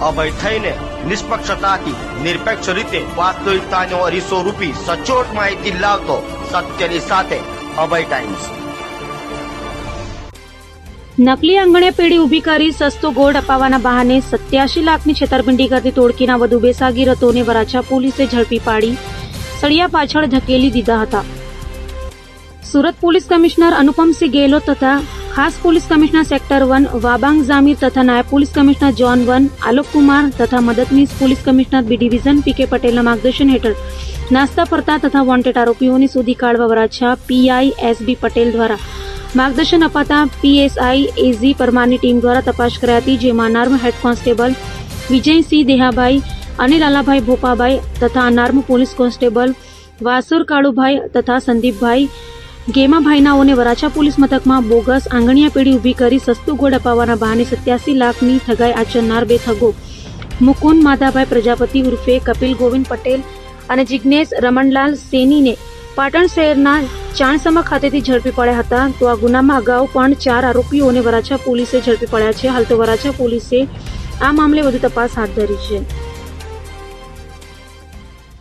અભય થઈને નિષ્પક્ષતાથી નિરપેક્ષ રીતે વાસ્તવિકતાનો અરીસો રૂપી સચોટ માહિતી લાવતો સત્યની સાથે અભય ટાઈમ્સ. નકલી આંગણે પેઢી ઊભી કરી સસ્તો ગોળ અપાવવાના બહાને સત્યાસી લાખની છેતરપિંડી કરતી ટોળકીના વધુ બે સાગીરતોને વરાછા પોલીસે ઝડપી પાડી. સળિયા પાછળ ધકેલી દીધા હતા. સુરત પોલીસ કમિશનર અનુપમસિંહ ગેહલોત તથા ખાસ police commissioner sector one, Wabang Jamir તથા નાયબ police commissioner zone one, Alok Kumar તથા મદદનીશ police commissioner B division P K પટેલના માર્ગદર્શન હેઠળ નાસ્તા ફરતા તથા વોન્ટેડ આરોપીઓને શોધી કાઢવા Varachha PI S B Patel દ્વારા. માર્ગદર્શન અપાતા પીએસઆઈ એઝી પરમારની ટીમ દ્વારા તપાસ કરાઈ હતી, જેમાં નર્મ હેડ કોન્સ્ટેબલ વિજયસિંહ દેહાભાઈ, અનિલ લાલાભાઈ ભોપાભાઈ તથા unarmed police constable Vasur Kalubhai તથા સંદીપભાઈ ગેમાભાઈનાઓને વરાછા પોલીસ મથકમાં બોગસ આંગણિયા પેઢી ઊભી કરી સસ્તું ગોળ અપાવવાના બહાને સત્યાસી લાખની ઠગાઈ આચરનાર બે ઠગો. મુકુંદ માધાભાઈ પ્રજાપતિ ઉર્ફે કપિલ ગોવિંદ પટેલ અને જિજ્ઞેશ રમણલાલ સેનીને પાટણ શહેરના ચાણસમા ખાતેથી ઝડપી પડ્યા હતા. તો આ ગુનામાં અગાઉ પણ ચાર આરોપીઓને વરાછા પોલીસે ઝડપી પડ્યા છે. હાલ તો વરાછા પોલીસે આ મામલે વધુ તપાસ હાથ ધરી છે.